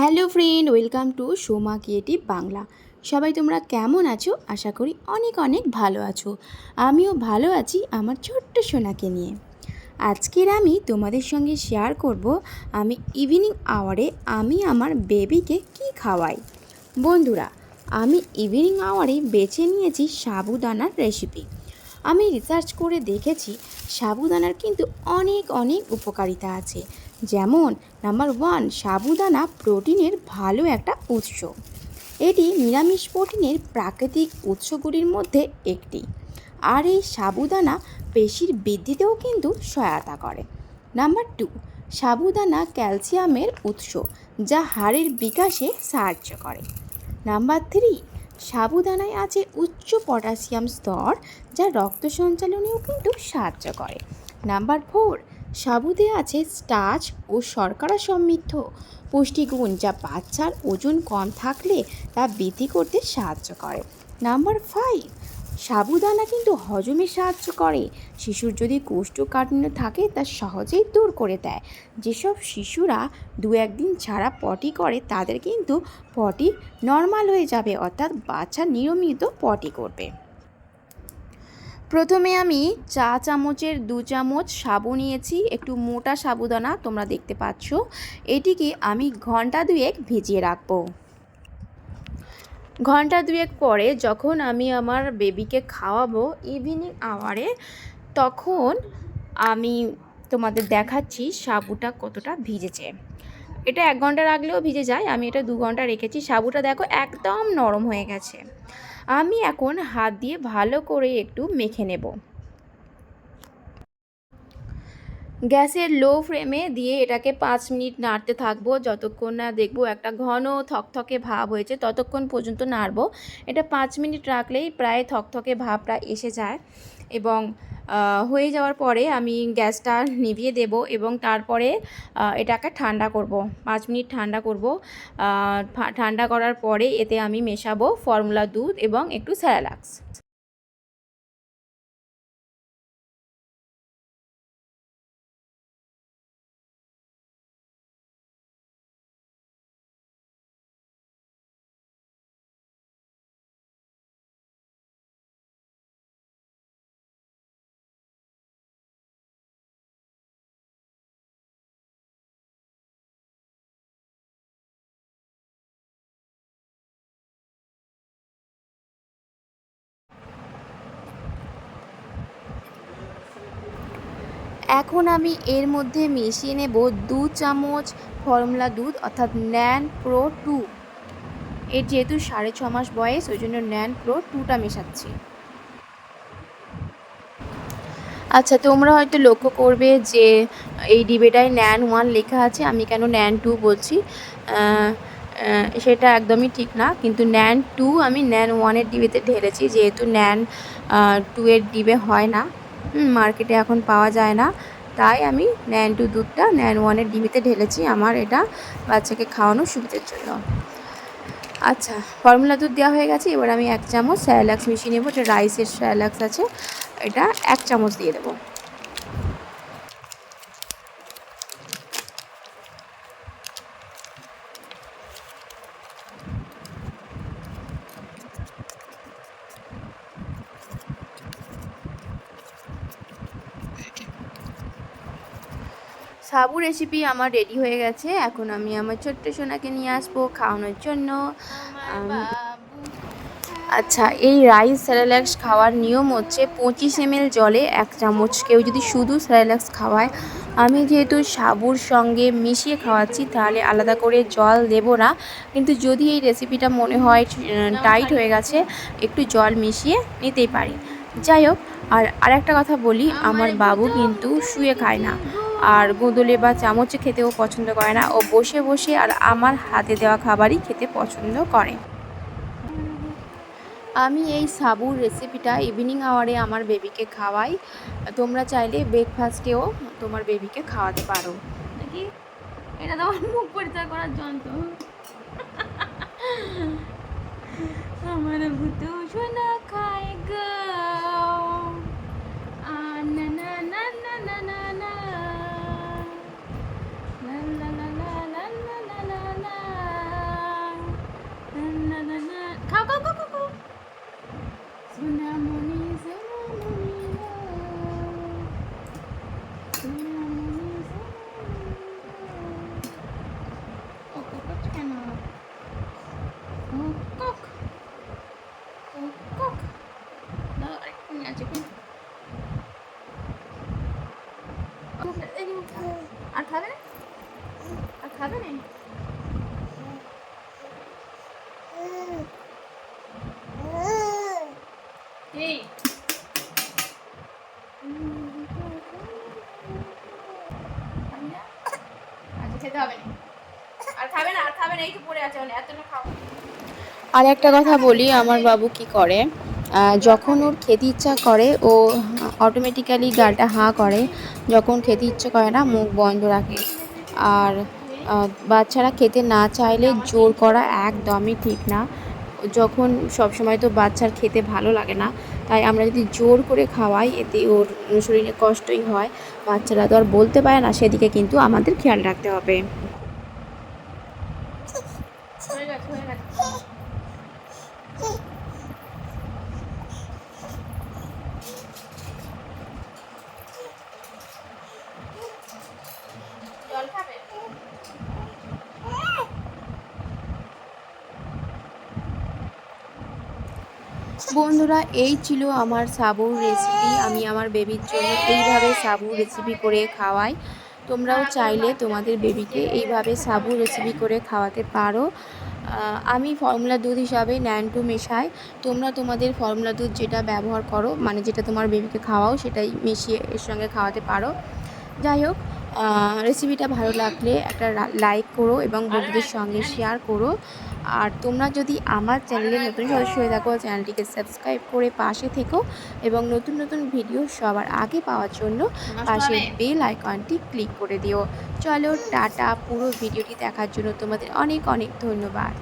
Hello friend, welcome to Soma creative Bangla. সবাই তোমরা কেমন আছো? আশা করি অনেক অনেক ভালো আছো। আমিও ভালো আছি আমার ছোট্ট সোনাকে নিয়ে। আজকের আমি তোমাদের সঙ্গে শেয়ার করব, আমি ইভিনিং আওয়ারে আমি আমার বেবিকে কি খাওয়াই। বন্ধুরা, আমি ইভিনিং আওয়ারে বেছে নিয়েছি সাবুদানার রেসিপি আমি রিসার্চ করে দেখেছি, সাবুদানার কিন্তু অনেক অনেক উপকারিতা আছে। যেমন নাম্বার ওয়ান সাবুদানা প্রোটিনের ভালো একটা উৎস। এটি নিরামিষ প্রোটিনের প্রাকৃতিক উৎসগুলির মধ্যে একটি। আর এই সাবুদানা পেশির বৃদ্ধিতেও কিন্তু সহায়তা করে। নাম্বার টু সাবুদানা ক্যালসিয়ামের উৎস, যা হাড়ের বিকাশে সাহায্য করে। নাম্বার থ্রি সাবুদানায় আছে উচ্চ পটাশিয়াম স্তর, যা রক্ত সঞ্চালনেও কিন্তু সাহায্য করে। নাম্বার ফোর, সাবুতে আছে স্টাচ ও শর্করা সমৃদ্ধ। পুষ্টিগুণ যা বাচ্চার ওজন কম থাকলে তা বৃদ্ধি করতে সাহায্য করে। নাম্বার ফাইভ সাবুদানা কিন্তু হজমে সাহায্য করে। শিশুর যদি কোষ্ঠকাঠিন্য থাকে, তা সহজেই দূর করে দেয়। যেসব শিশুরা দু একদিন ছাড়া পটি করে, তাদের কিন্তু পটি নর্মাল হয়ে যাবে, অর্থাৎ বাচ্চা নিয়মিত পটি করবে। প্রথমে আমি চা চামচের দু চামচ সাবু নিয়েছি, একটু মোটা সাবুদানা তোমরা দেখতে পাচ্ছ। এটিকে আমি ঘণ্টা দুয়েক ভিজিয়ে রাখব। ঘণ্টা দুয়েক পরে যখন আমি আমার বেবিকে খাওয়াবো ইভিনিং আওয়ারে তখন আমি তোমাদের দেখাচ্ছি সাবুটা কতটা ভিজেছে। এটা এক ঘণ্টা রাখলেও ভিজে যায়, আমি এটা দু ঘণ্টা রেখেছি। সাবুটা দেখো একদম নরম হয়ে গেছে। আমি এখন হাত দিয়ে ভালো করে একটু মেখে নেব। গ্যাসের লো ফ্লেমে দিয়ে এটাকে পাঁচ মিনিট নাড়তে থাকব। যতক্ষণ না দেখব একটা ঘন থকথকে ভাব হয়েছে, ততক্ষণ পর্যন্ত নাড়বো। এটা পাঁচ মিনিট রাখলেই প্রায় থকথকে ভাবটা এসে যায় এবং হয়ে যাওয়ার পরে আমি গ্যাসটা নিভিয়ে দেব এবং তারপরে এটাকে ঠান্ডা করব। পাঁচ মিনিট ঠান্ডা করব। ঠান্ডা করার পরে এতে আমি মেশাবো ফর্মুলা দুধ এবং একটু স্যারালাক্স এখন আমি এর মধ্যে মিশিয়ে নেব দু চামচ ফর্মুলা দুধ, অর্থাৎ ন্যান প্রো টু। এর যেহেতু সাড়ে ছ মাস বয়স, ওই জন্য ন্যান প্রো টুটা মেশাচ্ছি। আচ্ছা তোমরা হয়তো লক্ষ্য করবে যে এই ডিবেটায় ন্যান ওয়ান লেখা আছে, আমি কেন ন্যান টু বলছি? সেটা একদমই ঠিক না, কিন্তু ন্যান টু আমি ন্যান ওয়ানের ডিবেতে ঢেলেছি, যেহেতু ন্যান টু এর ডিবে হয় না। মার্কেটে এখন পাওয়া যায় না। তাই আমি ন্যান টু দুধটা ন্যান ওয়ানের ডিমিতে ঢেলেছি আমার এটা বাচ্চাকে খাওয়ানোর সুবিধার জন্য। আচ্ছা ফর্মুলা দুধ দেওয়া হয়ে গেছে, এবার আমি এক চামচ স্যালাক্স মিশিয়ে নেব। যে রাইসের স্যালাক্স আছে, এটা এক চামচ দিয়ে দেবো। সাবু রেসিপি আমার রেডি হয়ে গেছে। এখন আমি আমার ছোট্ট সোনাকে নিয়ে আসব খাওয়ানোর জন্য। আচ্ছা এই রাইস স্যারেলাক্স খাওয়ার নিয়ম হচ্ছে পঁচিশ এম জলে এক চামচ কেউ যদি শুধু স্যারেলাক্স খাওয়ায়। আমি যেহেতু সাবুর সঙ্গে মিশিয়ে খাওয়াচ্ছি তাহলে আলাদা করে জল দেব না। কিন্তু যদি এই রেসিপিটা মনে হয় টাইট হয়ে গেছে একটু জল মিশিয়ে নিতেই পারি। যাই হোক আর আরেকটা কথা বলি আমার বাবু কিন্তু শুয়ে খায় না। আর গোদলে বা চামচে খেতেও পছন্দ করে না। ও বসে বসে আর আমার হাতে দেওয়া খাবারই খেতে পছন্দ করে। আমি এই সাবুর রেসিপিটা ইভিনিং আওয়ারে আমার বেবিকে খাওয়াই। তোমরা চাইলে ব্রেকফাস্টেও তোমার বেবিকে খাওয়াতে পারো। নাকি? এটা তো আমার মুখ পরিষ্কার করার যন্ত্র। আমার ভূত সোনা আচ্ছা আর একটা কথা বলি, আমার বাবু কি করে? যখন ওর খেতে ইচ্ছা করে, ও অটোমেটিক্যালি গালটা হাঁ করে। যখন খেতে ইচ্ছা করে না, মুখ বন্ধ রাখে। আর বাচ্চারা খেতে না চাইলে জোর করা একদমই ঠিক না। যখন সব সময় তো বাচ্চার খেতে ভালো লাগে না, তাই আমরা যদি জোর করে খাওয়াই, এতে ওর শরীরে কষ্টই হয়। বাচ্চারা তো আর বলতে পারে না, সেদিকে কিন্তু আমাদের খেয়াল রাখতে হবে হয়ে গেছে হয়ে গেছে জল খাবে বন্ধুরা, এই ছিল আমার সাবুর রেসিপি আমি আমার বেবির জন্য এইভাবে সাবুর রেসিপি করে খাওয়াই। তোমরাও চাইলে তোমাদের বেবিকে এইভাবে সাবু রেসিপি করে খাওয়াতে পারো। আমি ফর্মুলা দুধ হিসাবে ন্যান্টু মেশাই। তোমরা তোমাদের ফর্মুলা দুধ যেটা ব্যবহার করো মানে যেটা তোমার বেবিকে খাওয়াও, সেটাই মিশিয়ে এর সঙ্গে খাওয়াতে পারো। যাই হোক রেসিপিটা ভালো লাগলে একটা লাইক করো এবং বন্ধুদের সঙ্গে শেয়ার করো। আর তোমরা যদি আমার চ্যানেলে নতুন সদস্য হয়ে থাকো চ্যানেলটিকে সাবস্ক্রাইব করে পাশে থেকো এবং নতুন নতুন ভিডিও সবার আগে পাওয়ার জন্য পাশে বেল আইকনটি ক্লিক করে দিও। চলো টাটা পুরো ভিডিওটি দেখার জন্য তোমাদের অনেক অনেক ধন্যবাদ।